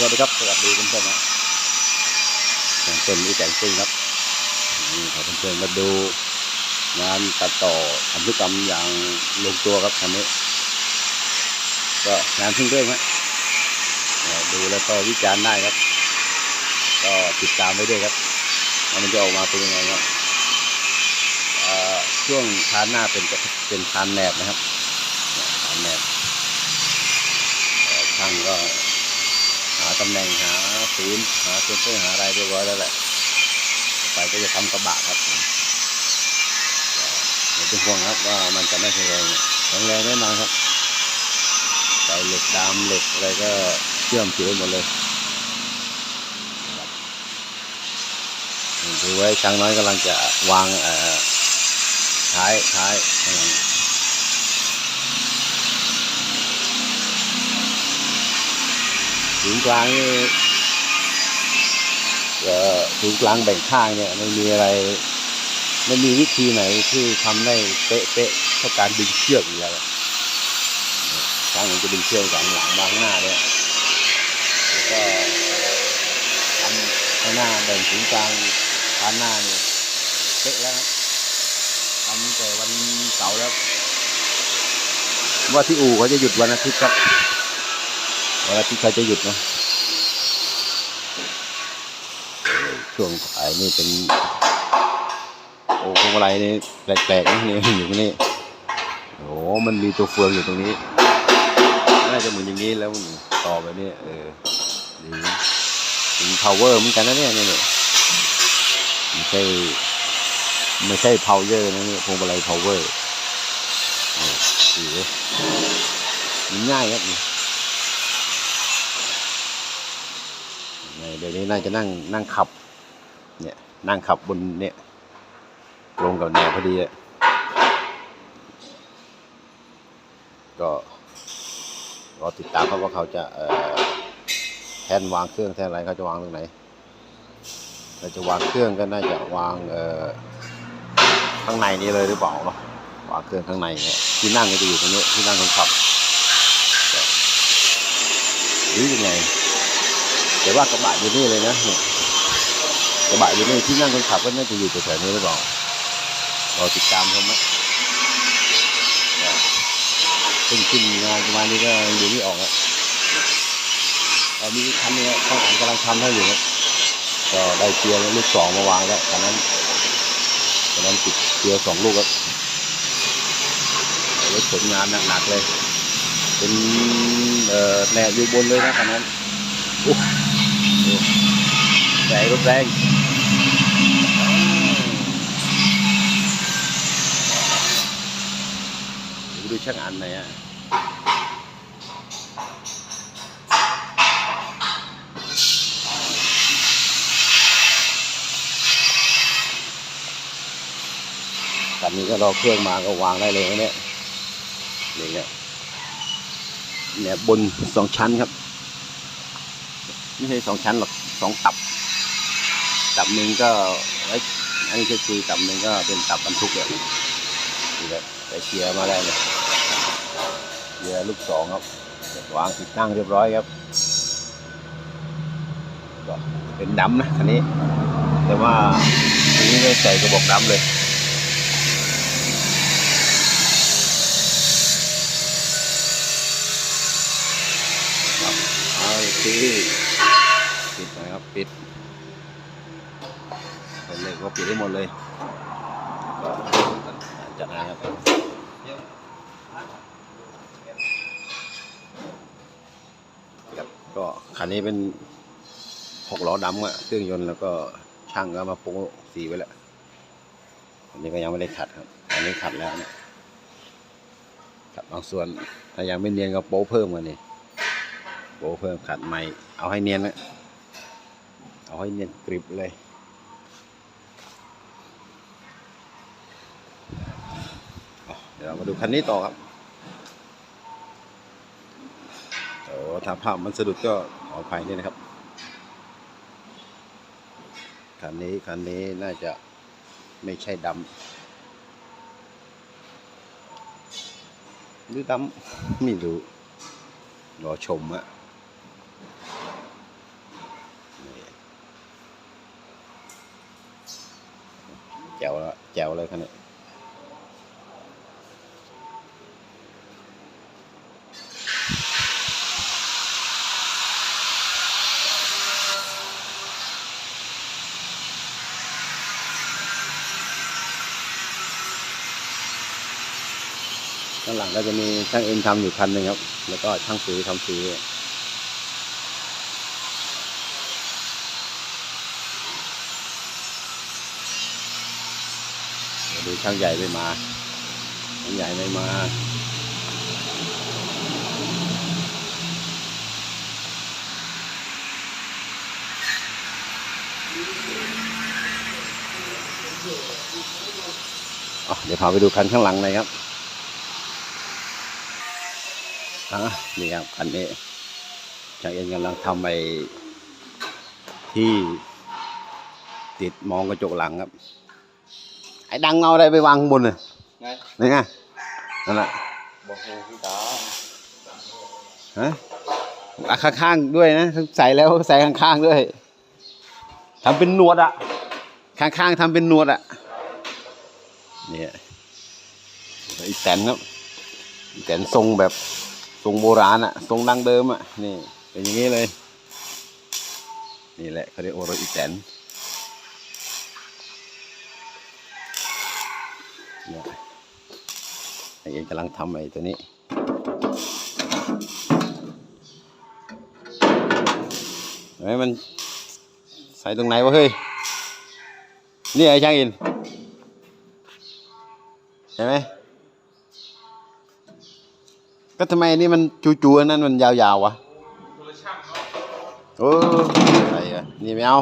สวัสดีครับสวัสดีเพื่อนๆนะแต่งเป็นอีแต่งซิ่งครับนี่ขอเพื่อนๆมาดูงานตัดต่อทำธุกรรมอย่างลงตัวครับคันนี้ ก็งานเพิ่งเริ่มฮะดูแล้วก็วิจารณ์ได้ครับ ก็ติดตามไว้ด้วยครับว่ามันจะออกมาเป็นยังไงครับเอ่อช่วงคานหน้าเป็นเป็นคานแหนบนะครับคานแหนบช่างก็ หาตำแหน่งหาศูนย์หาเซนเตอร์หาอะไรเรียบร้อยแล้วแหละไปก็จะทำกระบะครับไม่ต้องห่วงครับว่ามันจะไม่แข็งแรงแข็งแรงแน่นอนครับใส่เหล็กดามเหล็กอะไรก็เชื่อมถือหมดเลยดูไว้ช่างน้อยกำลังจะวางท้ายท้ายข้างหลัง ศูนย์กลางนี่เอ่อศูนย์กลางแบ่งข้างเนี่ยไม่มีอะไรไม่มีวิธีไหนที่ทำได้เป๊ะเป๊ะเท่าการดึงเชือกอยู่แล้วช่างมันจะดึงเชือกจากหลังมาข้างหน้าเนี่ยแล้วก็ทำข้างหน้าแบ่งศูนย์กลางข้างหน้าเนี่ยเป๊ะแล้วทำแต่วันเสาร์แล้วว่าที่อู่เขาจะหยุดวันอาทิตย์ครับ วันอาทิตย์เขาจะหยุดเนอะช่วงขายนี่เป็นโอ้พวงมาลัยนี่แปลกๆนะนี่อยู่ตรงนี้โอ้มันมีตัวเฟืองอยู่ตรงนี้น่าจะเหมุนอย่างนี้แล้วต่อไปนี่เออดีเป็น power เหมือนกันนะเนี่ยนี่ไม่ใช่ไม่ใช่ power นะนี่พวงมาลัย power โอ้ดีมันง่ายครับนี่ เดี๋ยวนี้น่าจะนั่งนั่งขับ เนี่ยนั่งขับบนเนี่ย ลงกับแนวพอดีก็รอติดตามครับว่าเขาจะเอ่อแทนวางเครื่องแทนอะไรเขาจะวางตรงไหนเราจะวางเครื่องก็น่าจะวางเอ่อข้างในนี้เลยหรือเปล่าเนาะวางเครื่องข้างในเนี่ยที่นั่งก็จะอยู่ตรงนี้ที่นั่งคนขับหรือยังไง แต่ว่ากระบะอยู่นี่เลยนะเนี่ยกระบะอยู่นี่ที่นั่งคนขับก็น่าจะอยู่แถวๆนี้หรือเปล่ารอติดตามชมนะขึ้นขึ้นงานประมาณนี้ก็อยังดูไม่ออกอะตอนนี้คันนี้ข้างหลังกำลังทำให้อยู่ครับก็ได้เกียร์ลูกสองมาวางแล้วตอนนั้นตอนนั้นติดเกียร์สองลูกครับรถผลงานหนักๆเลย เป็นเอ่อแนอยู่บนเลยนะคันนั้น แรงรถแรงดูช่างอันไหนอะคันนี้ก็รอเครื่องมาก็วางได้เลยเนี่ยนี่เนี่ยเนี่ยบนสองชั้นครับ ไม่ใช่สองชั้นหรอกสองตับ ตับหนึ่งก็ไว้อันนี้ก็คือตับหนึ่งก็เป็นตับบรรทุกเลยนี่แหละไปเคลียร์มาได้เลยเคลียร์ลูกสองครับวางติดตั้งเรียบร้อยครับก็เป็นดำนะคันนี้ แต่ว่าอันนี้ใส่กระบอกดำเลยครับเอาที นะครับปิดเป็นเลยก็ปิดได้หมดเลยจัดนะครับครับก็คันนี้เป็นหกล้อดำอะเครื่องยนต์แล้วก็ช่างก็มาโป้สีไว้แล้วอันนี้ก็ยังไม่ได้ขัดครับ อันนี้ขัดแล้วเนี่ยขัดบางส่วนถ้ายังไม่เนียนก็โป้เพิ่มกันนี่โป้เพิ่มขัดใหม่เอาให้เนียนนะ ให้เนียนกริบเลย เดี๋ยวเรามาดูคันนี้ต่อครับโอ้ถ้าภาพมันสะดุดก็ขออภัยนี่นะครับ คันนี้คันนี้น่าจะไม่ใช่ดำหรือดำไม่รู้รอชมอะ แจ๋วเลยคันนี้ข้างหลังก็จะมีช่างเอ็นทำอยู่คันหนึ่งครับ แล้วก็ช่างสีทำสี ดูช่างใหญ่ไม่มาช่างใหญ่ไม่มาอะเดี๋ยวพาไปดูคันข้างหลังเลยครับอะนี่ครับคันนี้ช่างเอ็นกำลังทำไปที่ติดมองกระจกหลังครับ ไอ้ดังเอาอะไรไปวางข้างบนน่ะไงนี่ไงนั่นแหละบอกโอ้พี่ตาฮะอะข้างๆด้วยนะใส่แล้วใส่ข้างๆด้วยทำเป็นหนวดอะ ข้างๆทำเป็นหนวดอะเนี่ยอีแตนครับอีแตนทรงแบบทรงโบราณอะ ทรงดังเดิมอะนี่เป็นอย่างนี้เลย นี่แหละเขาเรียกโอโรอีแตน เองกำลังทำไอ้ตัวนี้เฮ้ยมันใส่ตรงไหนวะเฮ้ย นี่ไอ้ช่างอินใช่ไหมก็ทำไมนี่มันจู่ๆนนั้นมันยาวๆวะโอ้ใส่อะนี่ไม่เอา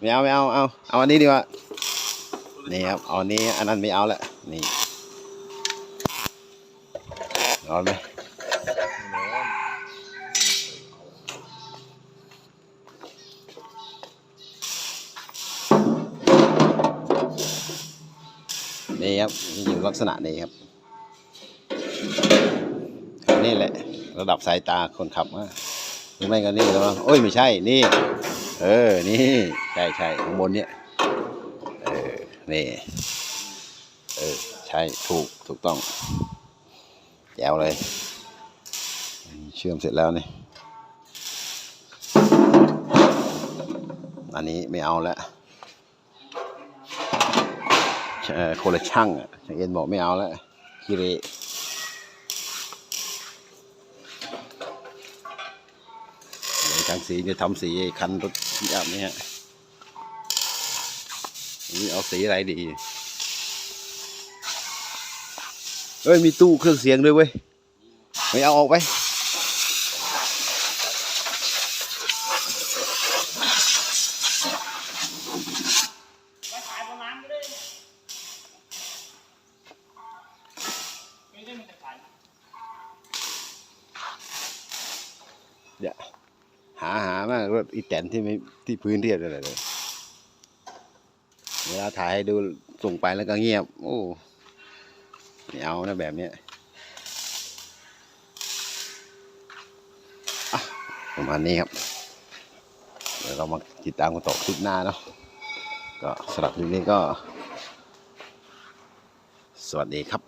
ไม่เอาไม่เอาเอาเอาอันนี้ดีกว่านี่ครับเอาอันนี้อันนั้นไม่เอาละนี่ เอาไหมนี่ครับอยู่ลักษณะนี้ครับนี่แหละ ระดับสายตาคนขับอะหรือไม่ก็นี่แล้วมั้งโอ้ยไม่ใช่นี่ เออ นี่ ใช่ใช่ข้างบนเนี่ยเออนี่ เออ ใช่ ถูก ถูกต้อง แจ๋วเลย เชื่อมเสร็จแล้วนี่ อันนี้ไม่เอาแล้วคนละช่างอะช่างเอ็นบอกไม่เอาแล้วกิเรเดี๋ยวช่างสีจะทำสีคันรถแบบนี้ฮะนี่เอาสีอะไรดี เอ้ยมีตู้เครื่องเสียงด้วยเว้ยไม่เอาออกไปเดี๋ยวหาหามากรถอีแตนที่ไม่ที่พื้นเรียบอะไรเลยเวลาถ่ายให้ดูส่งไปแล้วก็เงียบ โอ้ ไม่เอานะแบบเนี้ยอะประมาณนี้ครับ เดี๋ยวเรามาติดตามกันต่อคลิปหน้าเนาะก็สำหรับคลิปนี้ก็ สวัสดีครับ